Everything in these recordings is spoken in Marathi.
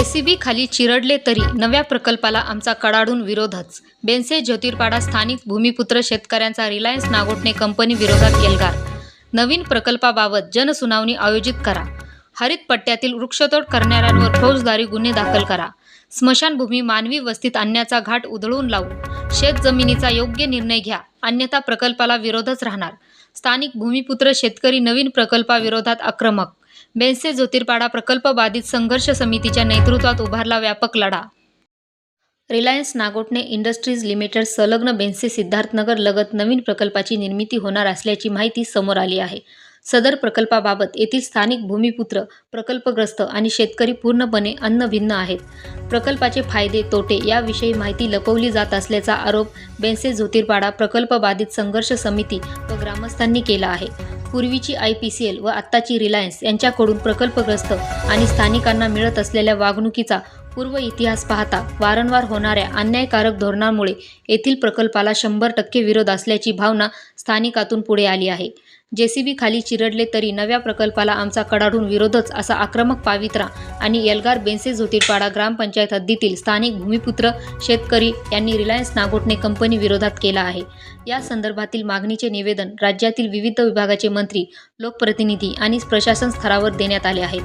जेसीबी खाली चिरडले तरी नव्या प्रकल्पाला आमचा कडाडून विरोधच. बेनसे ज्योतिर्पाडा स्थानिक भूमिपुत्र शेतकऱ्यांचा रिलायन्स नागोटणे कंपनी विरोधात एल्गार. नवीन प्रकल्पाबाबत जनसुनावणी आयोजित करा. हरित पट्ट्यातील वृक्षतोड करणाऱ्यांवर फौजदारी गुन्हे दाखल करा. स्मशानभूमी मानवी वस्तीत आणण्याचा घाट उधळून लावू. शेत जमिनीचा योग्य निर्णय घ्या. अन्यथा प्रकल्पाला विरोधच राहणार. स्थानिक भूमिपुत्र शेतकरी नवीन प्रकल्पाविरोधात आक्रमक बेनसे ज्योतिर्पाडा प्रकल्प बाधित संघर्ष समितीच्या नेतृत्वात उभारला व्यापक लढा. रिलायन्स नागोटणे इंडस्ट्रीज लिमिटेड संलग्न बेन्से सिद्धार्थनगर लगत नवीन प्रकल्पाची निर्मिती होणार असल्याची माहिती समोर आली आहे. सदर प्रकल्पाबाबत येथील स्थानिक भूमिपुत्र प्रकल्पग्रस्त आणि शेतकरी पूर्णपणे अन्नभिन्न आहेत. प्रकल्पाचे फायदे तोटे याविषयी माहिती लपवली जात असल्याचा आरोप बेन्से ज्योतिर्पाडा प्रकल्प बाधित संघर्ष समिती व ग्रामस्थांनी केला आहे. पूर्वीची आय पी सी एल व आत्ताची रिलायन्स यांच्याकडून प्रकल्पग्रस्त आणि स्थानिकांना मिळत असलेल्या वागणुकीचा पूर्व इतिहास पाहता वारंवार होणाऱ्या अन्यायकारक धोरणामुळे येथील प्रकल्पाला शंभर टक्के विरोध असल्याची भावना स्थानिकातून पुढे आली आहे. जेसीबी खाली चिरडले तरी नव्या प्रकल्पाला आमचा कडाडून विरोधच असा आक्रमक पावित्रा आणि एल्गार बेन्से झोतीरपाडा ग्रामपंचायत हद्दीतील स्थानिक भूमिपुत्र शेतकरी यांनी रिलायन्स नागोटणे कंपनी विरोधात केला आहे. या संदर्भातील मागणीचे निवेदन राज्यातील विविध विभागाचे मंत्री लोकप्रतिनिधी आणि प्रशासन स्तरावर देण्यात आले आहेत.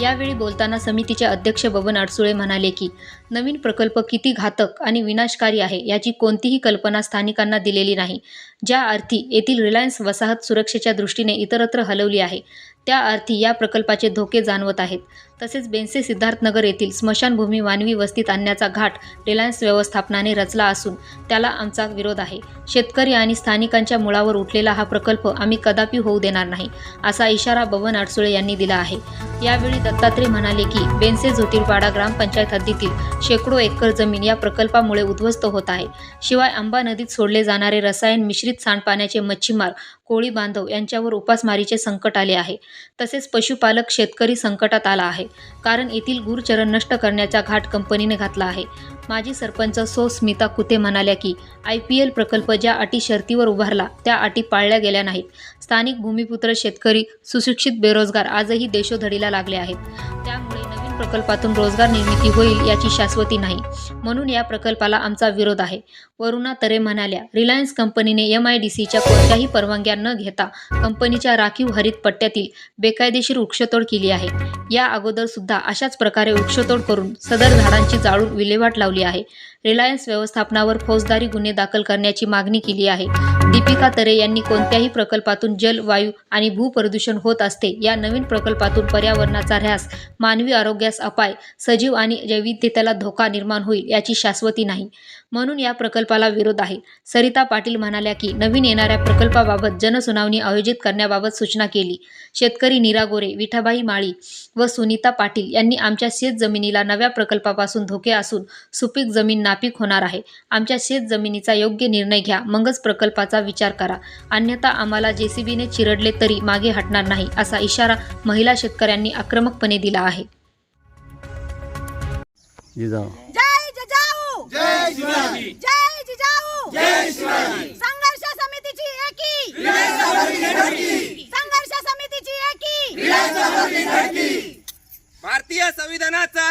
यावेळी बोलताना समितीचे अध्यक्ष बबन अडसुळे म्हणाले की नवीन प्रकल्प किती घातक आणि विनाशकारी आहे याची कोणतीही कल्पना स्थानिकांना दिलेली नाही. ज्या अर्थी येथील रिलायन्स वसाहत सुरक्षेच्या दृष्टीने इतरत्र हलवली आहे त्या अर्थी या प्रकल्पाचे धोके जाणवत आहेत. तसेच बेन्से सिद्धार्थनगर येथील स्मशानभूमी मानवी वस्तीत आणण्याचा घाट रिलायन्स व्यवस्थापनाने रचला असून त्याला आमचा विरोध आहे. शेतकरी आणि स्थानिकांच्या मुळावर उठलेला हा प्रकल्प आम्ही कदापि होऊ देणार नाही असा इशारा बबन अडसुळे यांनी दिला आहे. यावेळी दत्तात्रय म्हणाले की बेन्से ज्योतिर्पाडा ग्रामपंचायत हद्दीतील शेकडो एकर जमीन या प्रकल्पामुळे उद्ध्वस्त होत आहे. शिवाय आंबा नदीत सोडले जाणारे रसायन मिश्रित सांडपाण्याचे मच्छीमार कोळी बांधव यांच्यावर उपासमारीचे संकट आले आहे. तसेच पशुपालक शेतकरी संकटात आला आहे. कारण येथील गुरचरण नष्ट करण्याचा घाट कंपनीने घातला आहे. माजी सरपंच सो स्मिता कुते म्हणाल्या की आय पी एल प्रकल्प ज्या अटी शर्तीवर उभारला त्या अटी पाळल्या गेल्या नाहीत. स्थानिक भूमिपुत्र शेतकरी सुशिक्षित बेरोजगार आजही देशोधडीला लागले आहेत. त्यामुळे नवीन प्रकल्पातून रोजगार निर्मिती होईल याची शाश्वती नाही. म्हणून या प्रकल्पाला आमचा विरोध आहे. वरुणा तरे म्हणाल्या रिलायन्स कंपनीने एम आय डी सीच्या कोणत्याही परवानग्या न घेता कंपनीच्या राखीव हरित पट्ट्यातील बेकायदेशीर वृक्षतोड केली आहे. या अगोदर सुद्धा अशाच प्रकारे वृक्षतोड करून सदर झाडांची जाळून विल्हेवाट लावली आहे. रिलायन्स व्यवस्थापनावर फौजदारी गुन्हे दाखल करण्याची मागणी केली आहे. दीपिका तरे यांनी कोणत्याही प्रकल्पातून जल वायू आणि भूप्रदूषण होत असते या नवीन प्रकल्पातून पर्यावरणाचा ऱ्हास मानवी आरोग्यास अपाय सजीव आणि जैविधतेला धोका निर्माण होईल याची शाश्वती नाही. म्हणून या प्रकल्पाला विरोध आहे. सरिता पाटील म्हणाल्या की नवीन येणाऱ्या प्रकल्पाबाबत जनसुनावणी आयोजित करण्याबाबत सूचना केली. शेतकरी नीरा गोरे विठाबाई माळी व सुनीता पाटील यांनी आमच्या शेत जमिनीला नव्या प्रकल्पापासून धोके असून सुपीक जमीन नापीक होणार आहे. आमच्या शेत जमिनीचा योग्य निर्णय घ्या. मगच प्रकल्पाचा विचार करा. अन्यथा आम्हाला जेसीबीने चिरडले तरी मागे हटणार नाही असा इशारा महिला शेतकऱ्यांनी आक्रमकपणे दिला आहे. जिजाऊ. जय जिजाऊ! जय शिवाजी! जय जिजाऊ! जय शिवाजी! संघर्ष समितीची एकी! संघर्ष समितीची एकी! भारतीय संविधानाचा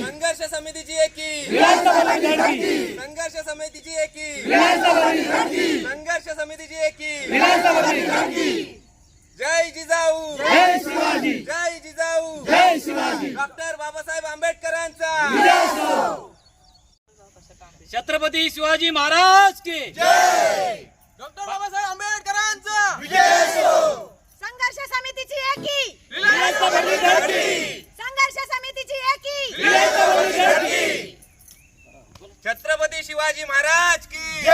संघर्ष समितीची एकी संघर्ष समितीची एकी संघर्ष समितीची एकी जय जिजाऊ जय शिवाजी जय जिजाऊ जय! शिवाजी डॉक्टर बाबासाहेब आंबेडकरांचा! छत्रपती शिवाजी महाराज की डॉक्टर बाबासाहेब आंबेडकरांचा एकी संघर्ष समितीची एकी. छत्रपती शिवाजी महाराज की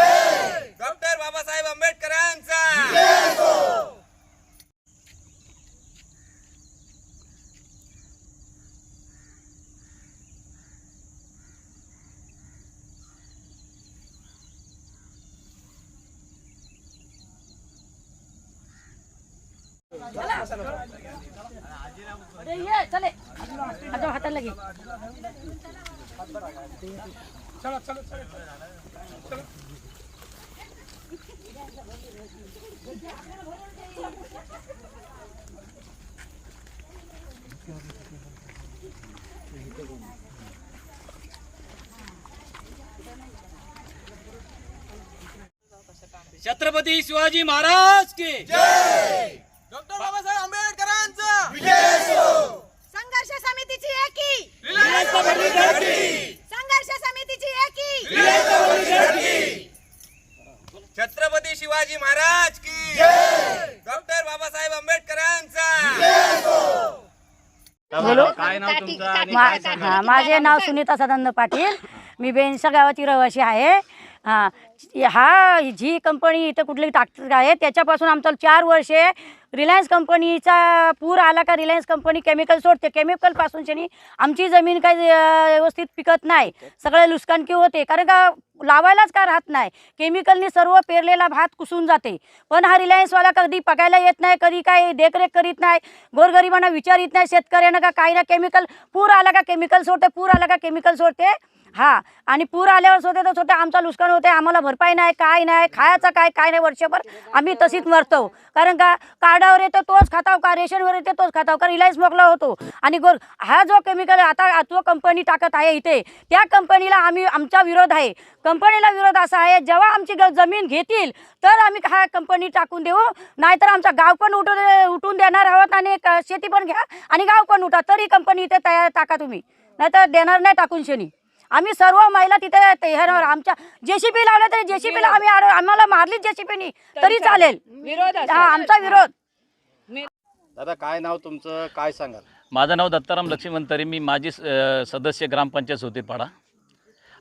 डॉक्टर बाबासाहेब आंबेडकरांचा. चला अरे ये चले। आता हाताला घे छत्रपती शिवाजी महाराज के। डॉक्टर बाबासाहेब आंबेडकरांचा संघर्ष समितीची एकी विलासबाई धडकी संघर्ष समितीची एकी! छत्रपती शिवाजी महाराज की डॉक्टर बाबासाहेब आंबेडकरांचा! हा, माझे नाव सुनीता सदानंद पाटील. मी बेनसा गावाची रहिवासी आहे. हा हा जी कंपनी इथं कुठली टाकत आहे त्याच्यापासून आमचं चार वर्षे रिलायन्स कंपनीचा पूर आला का रिलायन्स कंपनी केमिकल सोडते. केमिकलपासून शनी आमची जमीन काही व्यवस्थित पिकत नाही. सगळे लुसकानकी होते. कारण का लावायलाच का राहत नाही? केमिकलनी सर्व पेरलेला भात कुसून जाते. पण हा रिलायन्सवाला कधी पकायला येत नाही कधी काही देखरेख करीत नाही गोरगरिबांना विचारित नाही शेतकऱ्यांना का काही ना केमिकल पूर आला का केमिकल सोडते पूर आला का केमिकल सोडते. हा आणि पूर आल्यावर सोडते तर सोडते आमचा नुकसान होते आम्हाला भरपाई नाही काय नाही खायचं काय काय नाही वर्षभर आम्ही तशीच मरतो. कारण का कार्डावर येतो तोच खाताव का रेशनवर येते तोच खाताव का रिलायन्स मोकला होतो. आणि गोर हा जो केमिकल आता जो कंपनी टाकत आहे इथे. त्या कंपनीला आम्ही आमचा विरोध आहे. कंपनीला विरोध असा आहे जेव्हा आमची जमीन घेतील तर आम्ही हा कंपनी टाकून देऊ. नाहीतर आमचा गाव पण उठून उठून देणार आहोत आणि क- शेती पण घ्या आणि गाव पण उठा तरी कंपनी इथे तयार टाका तुम्ही. नाहीतर देणार नाही टाकून शनी आम्ही सर्व महिला तिथे तयार आहोत. आमच्या जेसीबी लावलं तरी जेसीबीला आम्ही आम्हाला मारली जेसीबीनी तरी चालेल. हा आमचा विरोध. दादा काय नाव तुमचं? काय सांगाल? माझं नाव दत्ताराम लक्ष्मण तरी. मी माजी अ, सदस्य ग्रामपंचायत सोतीपाडा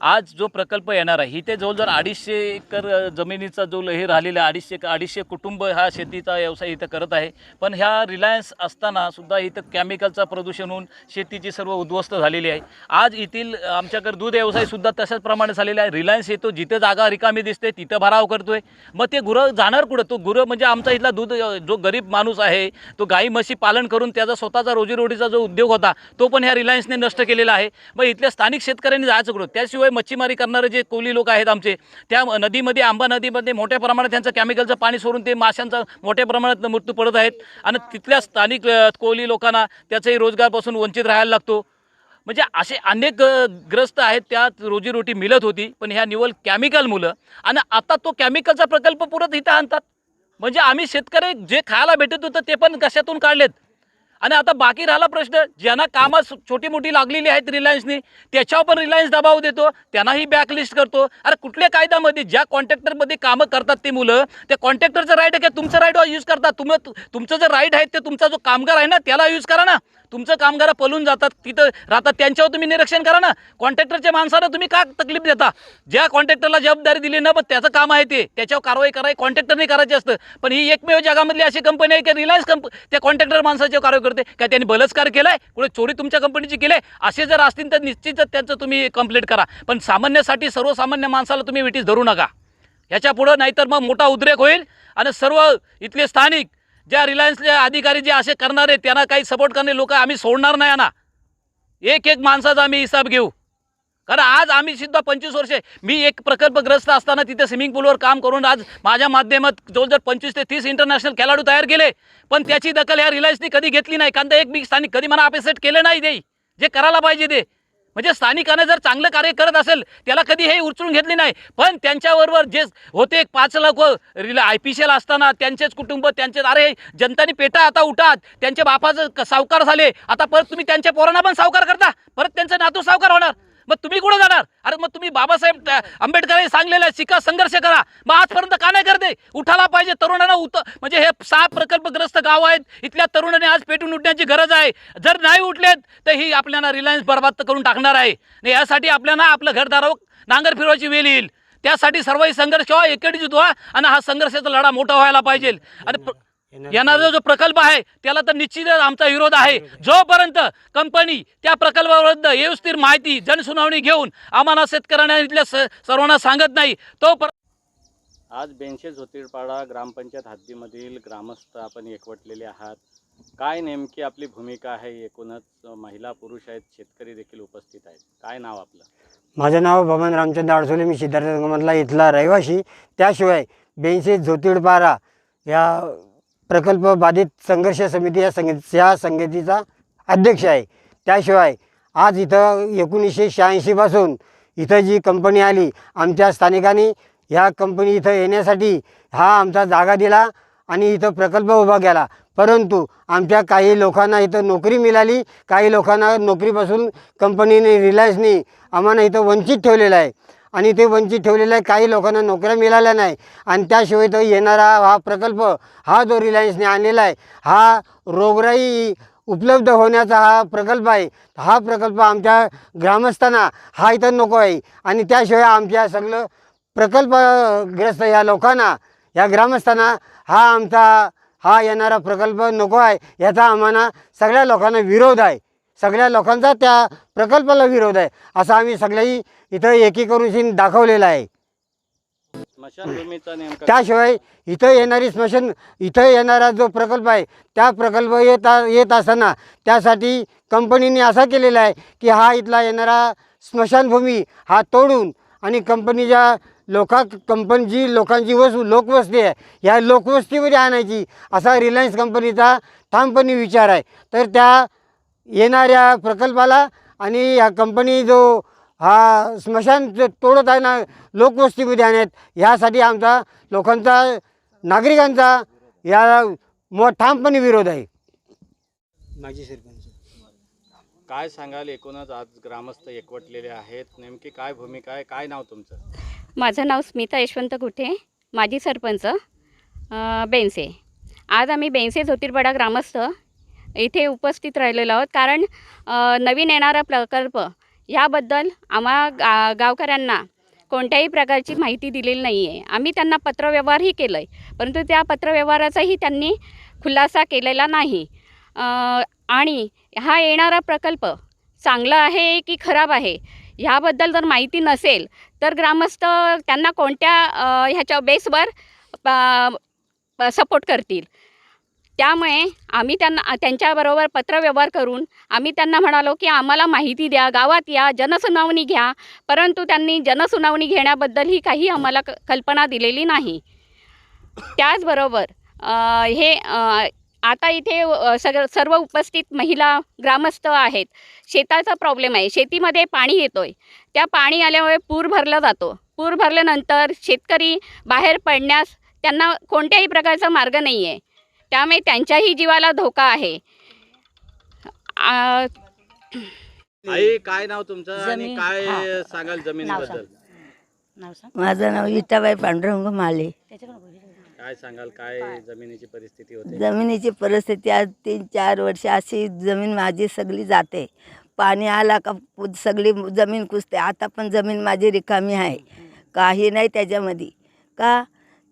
आज जो प्रकल्प येणार आहे इथे जवळजवळ अडीचशे एकर जमिनीचा जो हे राहिलेला आहे, अडीचशे अडीचशे कुटुंब हा शेतीचा व्यवसाय इथं करत आहे. पण ह्या रिलायन्स असताना सुद्धा इथं केमिकलचं प्रदूषण होऊन शेतीची सर्व उद्ध्वस्त झालेली आहे. आज येथील आमच्याकडे दूध व्यवसायसुद्धा तशाच प्रमाणे झालेला आहे. रिलायन्स येतो जिथे जागा रिकामी दिसते तिथं भराव करतोय. मग ते गुरं जाणार कुठं? तो गुरं म्हणजे आमचा इथला दूध जो गरीब माणूस आहे तो गाई म्हशी पालन करून त्याचा स्वतःचा रोजीरोटीचा जो उद्योग होता तो पण ह्या रिलायन्सने नष्ट केलेला आहे. मग इथल्या स्थानिक शेतकऱ्यांनी जायचं कुठं? त्याशिवाय मच्छीमारी करणारे जे कोली लोक आहेत आमचे त्या नदीमध्ये आंबा नदीमध्ये मोठ्या प्रमाणात त्यांचं केमिकलचं पाणी सोडून ते माशांचा मोठ्या प्रमाणात मृत्यू पडत आहेत. आणि तिथल्या स्थानिक कोली लोकांना त्याचाही रोजगारपासून वंचित राहायला लागतो. म्हणजे असे अनेक ग्रस्त आहेत त्यात रोजीरोटी मिळत होती पण ह्या निवल केमिकल मुलं आणि आता तो केमिकलचा प्रकल्प पुरत इथं आणतात. म्हणजे आम्ही शेतकरी जे खायला भेटत होतं ते पण कशातून काढलेत? आणि आता बाकी राहिला प्रश्न ज्यांना कामं छोटी मोठी लागलेली आहेत रिलायन्सनी त्याच्यावर पण रिलायन्स दबाव देतो त्यांनाही बॅकलिस्ट करतो. अरे कुठल्या कायद्यामध्ये ज्या कॉन्ट्रॅक्टरमध्ये कामं करतात ते मुलं त्या कॉन्ट्रॅक्टरचं राईट आहे का? तुमचं राईट यूज करता तुम्ही तुमचं जे राईट आहे ते तुमचा जो कामगार आहे ना त्याला यूज करा ना. तुमचं कामगार पळून जातात तिथं राहतात त्यांच्यावर तुम्ही निरीक्षण करा ना. कॉन्ट्रॅक्टरच्या माणसाला तुम्ही का तकलीफ देता? ज्या कॉन्ट्रॅक्टरला जबाबदारी दिली ना पण त्याचं काम आहे ते. त्याच्यावर कारवाई करावी कॉन्ट्रॅक्टरने करायची असतं. पण ही एकमेव जगामधली अशी कंपनी आहे की रिलायन्स कंप त्या कॉन्ट्रॅक्टर माणसाच्या कारवाई करते. काय त्यांनी बलात्कार केलाय? कुठे चोरी तुमच्या कंपनीची केली असे जर असतील तर निश्चितच त्यांचं तुम्ही कंप्लीट करा. पण सामान्यासाठी सर्वसामान्य माणसाला तुम्ही विटीस धरू नका. ह्याच्या पुढं नाहीतर मग मोठा उद्रेक होईल. आणि सर्व इथले स्थानिक ज्या रिलायन्सचे अधिकारी जे असे करणारे त्यांना काही सपोर्ट करणे लोक आम्ही सोडणार नाही ना. एक एक माणसाचा आम्ही हिसाब घेऊ. कारण आज आम्ही सुद्धा पंचवीस वर्षे मी एक प्रकल्पग्रस्त असताना तिथे स्विमिंग पूलवर काम करून आज माझ्या माध्यमात जवळजवळ पंचवीस ते तीस इंटरनॅशनल खेळाडू तयार केले पण त्याची दखल या रिलायन्सनी कधी घेतली नाही कारण एक मी स्थानिक कधी मला अपेसेट केलं नाही ते जे करायला पाहिजे ते. म्हणजे स्थानिकाने जर चांगलं कार्य करत असेल त्याला कधी हे उचलून घेतले नाही. पण त्यांच्याबरोबर जे होते एक पाच लोक रिला आय पी सी एल असताना त्यांचेच कुटुंब त्यांचेच अरे जनतानी पेटा आता उठात. त्यांच्या बापाचं सावकार झाले. आता परत तुम्ही त्यांच्या पोरांना पण सावकार करता. परत त्यांचं नातू सावकार होणार. मग तुम्ही कुठं जाणार? अरे मग तुम्ही बाबासाहेब आंबेडकरांनी सांगलेलं आहे शिका संघर्ष करा. मग आजपर्यंत का नाही करते? उठायला पाहिजे. तरुणांना उत म्हणजे हे सहा प्रकल्पग्रस्त गाव आहेत. इथल्या तरुणांनी आज पेटून उठण्याची गरज आहे. जर नाही उठलेत तर ही आपल्याला रिलायन्स बर्बाद करून टाकणार आहे. आणि यासाठी आपल्याला आपलं घरदारावर हो, नांगर फिरवायची वेळ येईल. त्यासाठी सर्वही संघर्ष व्हा एकटीच व्हा आणि हा संघर्षाचा लढा मोठा व्हायला पाहिजे. आणि येणारा जो प्रकल्प आहे त्याला तर निश्चितच आमचा विरोध आहे. जोपर्यंत कंपनी त्या प्रकल्पाविरुद्ध व्यवस्थित माहिती जनसुनावणी घेऊन आम्हाला शेतकऱ्यांना इथल्या स- सर्वांना सांगत नाही तो आज बेनशे ज्योतिर्पाडा ग्रामपंचायत हद्दीमधील ग्रामस्थ आपण एकवटलेले आहात. काय नेमकी आपली भूमिका आहे? एकूणच महिला पुरुष आहेत शेतकरी देखील उपस्थित आहेत. काय नाव आपलं? माझं नाव बबन रामचंद्र आडसोले मी सिद्धार्थमधला इथला रहिवासी त्याशिवाय बेनशे ज्योतिर्पारा या प्रकल्प बाधित संघर्ष समिती या संघ या संघटनेचा अध्यक्ष आहे. त्याशिवाय आज इथं एकोणीसशे शहाऐंशीपासून इथं जी कंपनी आली आमच्या स्थानिकांनी ह्या कंपनी इथं येण्यासाठी हा आमचा जागा दिला आणि इथं प्रकल्प उभा केला. परंतु आमच्या काही लोकांना इथं नोकरी मिळाली. काही लोकांना नोकरीपासून कंपनीने रिलायन्सनी आम्हाला इथं वंचित ठेवलेलं आहे. आणि ते वंचित ठेवलेलं आहे काही लोकांना नोकऱ्या मिळाल्या नाही. आणि त्याशिवाय तो येणारा हा प्रकल्प हा जो रिलायन्सने आणलेला आहे हा रोगराई उपलब्ध होण्याचा हा प्रकल्प आहे. हा प्रकल्प आमच्या ग्रामस्थांना हा इथं नको आहे. आणि त्याशिवाय आमच्या सगळं प्रकल्पग्रस्त या लोकांना या ग्रामस्थांना हा आमचा हा येणारा प्रकल्प नको आहे. याचा आम्हाला सगळ्या लोकांना विरोध आहे. सगळ्या लोकांचा त्या प्रकल्पाला विरोध आहे. असं आम्ही सगळ्याही इथं एकीकरून दाखवलेलं आहे. त्याशिवाय इथं येणारी स्मशान इथं येणारा जो प्रकल्प आहे त्या प्रकल्प येत येत असताना त्यासाठी कंपनीने असा केलेला आहे की हा इथला येणारा स्मशानभूमी हा तोडून आणि कंपनीच्या लोका कंपनी जी लोकांची वस लोकवस्ती आहे या लोकवस्तीमध्ये आणायची असा रिलायन्स कंपनीचा ठामपणे विचार आहे. तर त्या येणाऱ्या प्रकल्पाला आणि या कंपनी जो हा स्मशान जो तोडत आहे ना लोकवस्तीमध्ये आणत यासाठी आमचा लोकांचा नागरिकांचा या मो ठामपणे विरोध आहे. माझी सरपंच. काय सांगाल एकूणच आज ग्रामस्थ एकवटलेले आहेत. नेमकी काय भूमिका आहे? काय नाव तुमचं? माझं नाव स्मिता यशवंत गुठे माजी सरपंच बेनसे आज आम्ही बेनसे ज्योतिर्पाडा ग्रामस्थ इथे उपस्थित राहिलेलो आहोत. कारण नवीन येणारा प्रकल्प ह्याबद्दल आम्हा गा गावकऱ्यांना कोणत्याही प्रकारची माहिती दिलेली नाही आहे आम्ही त्यांना पत्रव्यवहारही केलं आहे परंतु त्या पत्रव्यवहाराचाही त्यांनी खुलासा केलेला नाही. आणि हा येणारा प्रकल्प चांगला आहे की खराब आहे ह्याबद्दल जर माहिती नसेल तर ग्रामस्थ त्यांना कोणत्या ह्याच्या बेसवर सपोर्ट करतील. त्यामुळे आम्ही त्यांना त्यांच्याबरोबर पत्रव्यवहार करून आम्ही त्यांना म्हणालो की आम्हाला माहिती द्या गावात या जनसुनावणी घ्या. परंतु त्यांनी जनसुनावणी घेण्याबद्दल ही काही आम्हाला क कल्पना दिलेली नाही. त्याचबरोबर हे आता इथे सग सर्व उपस्थित महिला ग्रामस्थ आहेत. शेताचा प्रॉब्लेम आहे. शेतीमध्ये पाणी येतो आहे त्या पाणी आल्यामुळे पूर भरला जातो. पूर भरल्यानंतर शेतकरी बाहेर पडण्यास त्यांना कोणत्याही प्रकारचा मार्ग नाही आहे त्यामुळे त्यांच्याही जीवाला धोका आहे. आ, आई काय नाव तुमचं आणि जमीन- काय. सांगाल जमिनीबद्दल? सांग. नाव सांग. माझं नाव विठाबाई पांडुरंग माले. काय सांगाल? काय जमिनीची परिस्थिती होते? जमिनीची परिस्थिती आज तीन चार वर्ष अशी जमीन माझी सगळी जाते. पाणी आला का पु- सगळी जमीन कुसते आता पण जमीन माझी रिकामी आहे. काही नाही त्याच्यामध्ये. का?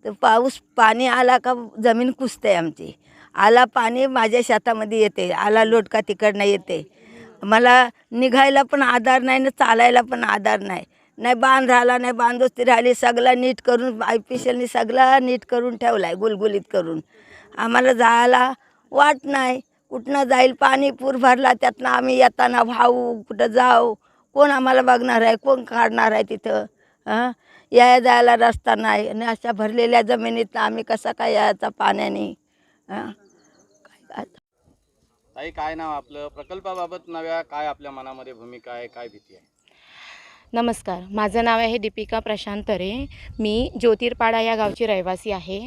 तर पाऊस पाणी आला का जमीन कुसते आमची. आला पाणी माझ्या शेतामध्ये येते आला लोटका तिकडनं येते. मला निघायला पण आधार नाही ना चालायला पण आधार नाही. नाही बांध राहिला नाही बांधोस्ती राहिली सगळं नीट करून आयपीशलनी सगळा नीट करून ठेवला आहे गुलगुलीत करून. आम्हाला जायला वाट नाही. कुठनं जाईल पाणी पूर भरला त्यातनं आम्ही येताना भाऊ कुठं जाऊ कोण आम्हाला बघणार आहे कोण काढणार आहे तिथं हां? याया जायला रस्ता नाही. आणि अशा भरलेल्या जमिनीत आम्ही कसा काय यायचा पाण्याने? ताई काय नाव आपलं? प्रकल्पाबाबत नव्या काय आपल्या मनामध्ये भूमिका आहे? काय भीती आहे? नमस्कार. माझं नाव आहे दीपिका प्रशांत तरे. मी ज्योतिर्पाडा या गावची रहिवासी आहे.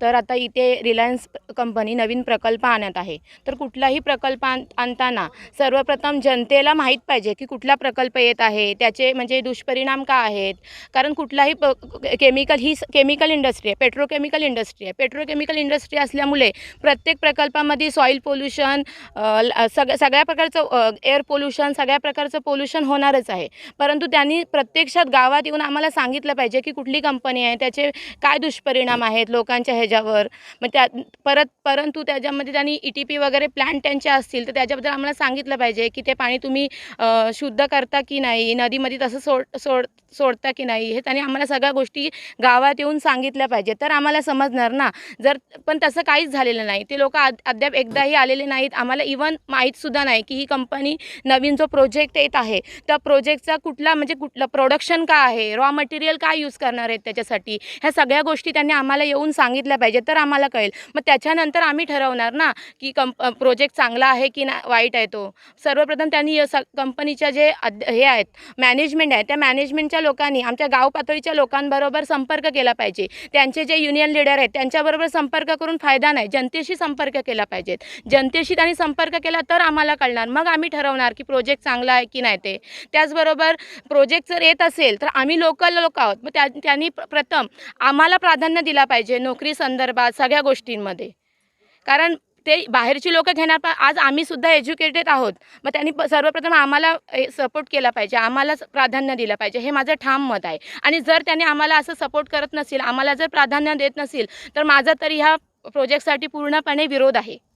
तर आता इथे रिलायन्स कंपनी नवीन प्रकल्प आणत आहे. तर कुठलाही प्रकल्प आण आणताना सर्वप्रथम जनतेला माहीत पाहिजे की कुठला प्रकल्प येत आहे. त्याचे म्हणजे दुष्परिणाम का आहेत? कारण कुठलाही प केमिकल ही केमिकल इंडस्ट्री आहे पेट्रोकेमिकल इंडस्ट्री आहे. पेट्रोकेमिकल इंडस्ट्री असल्यामुळे प्रत्येक प्रकल्पामध्ये सॉईल पोल्युशन सग सगळ्या प्रकारचं एअर पोल्युशन सगळ्या प्रकारचं पोल्युशन होणारच आहे. परंतु त्यांनी त्यांनी प्रत्यक्षात गावात येऊन आम्हाला सांगितलं पाहिजे की कुठली कंपनी आहे त्याचे काय दुष्परिणाम आहेत लोकांच्या ह्याच्यावर. मग त्या परत परंतु त्याच्यामध्ये त्यांनी ई टी पी वगैरे प्लॅन त्यांचे असतील तर त्याच्याबद्दल आम्हाला सांगितलं पाहिजे की ते पाणी तुम्ही शुद्ध करता की नाही नदीमध्ये तसं सोड सोड सोडता की नाही हे त्यांनी आम्हाला सगळ्या गोष्टी गावात येऊन सांगितल्या पाहिजे तर आम्हाला समजणार ना जर पण तसं काहीच झालेलं नाही. ते लोक अद्याप एकदाही आलेले नाहीत. आम्हाला इवन माहीतसुद्धा नाही की ही कंपनी नवीन जो प्रोजेक्ट येत आहे त्या प्रोजेक्टचा कुठला म्हणजे कुठलं प्रोडक्शन काय आहे? रॉ मटेरियल काय यूज करणार आहेत त्याच्यासाठी? ह्या सगळ्या गोष्टी त्यांनी आम्हाला येऊन सांगितल्या पाहिजे तर आम्हाला कळेल. मग त्याच्यानंतर आम्ही ठरवणार ना की कंप प्रोजेक्ट चांगला आहे की ना वाईट आहे तो. सर्वप्रथम त्यांनी स कंपनीच्या जे अध हे आहेत मॅनेजमेंट आहे त्या मॅनेजमेंटच्या लोकांनी आमच्या गाव पातळीच्या लोकांबरोबर संपर्क केला पाहिजे. त्यांचे जे युनियन लीडर आहेत त्यांच्याबरोबर संपर्क करून फायदा नाही जनतेशी संपर्क केला पाहिजेत. जनतेशी त्यांनी संपर्क केला तर आम्हाला कळणार. मग आम्ही ठरवणार की प्रोजेक्ट चांगला आहे की नाही ते. त्याचबरोबर प्रोजेक्ट जर येत असेल तर आम्ही लोकल लोक आहोत. मग त्या त्यांनी प्र- प्रथम आम्हाला प्राधान्य दिला पाहिजे नोकरी संदर्भात सगळ्या गोष्टींमध्ये. कारण ते बाहेरची लोकं घेणार पण आज आम्हीसुद्धा एज्युकेटेड आहोत. मग त्यांनी सर्वप्रथम आम्हाला सपोर्ट केला पाहिजे. आम्हाला प्राधान्य दिलं पाहिजे. हे माझं ठाम मत आहे. आणि जर त्यांनी आम्हाला असं सपोर्ट करत नसेल आम्हाला जर प्राधान्य देत नसेल तर माझा तरी ह्या प्रोजेक्टसाठी पूर्णपणे विरोध आहे.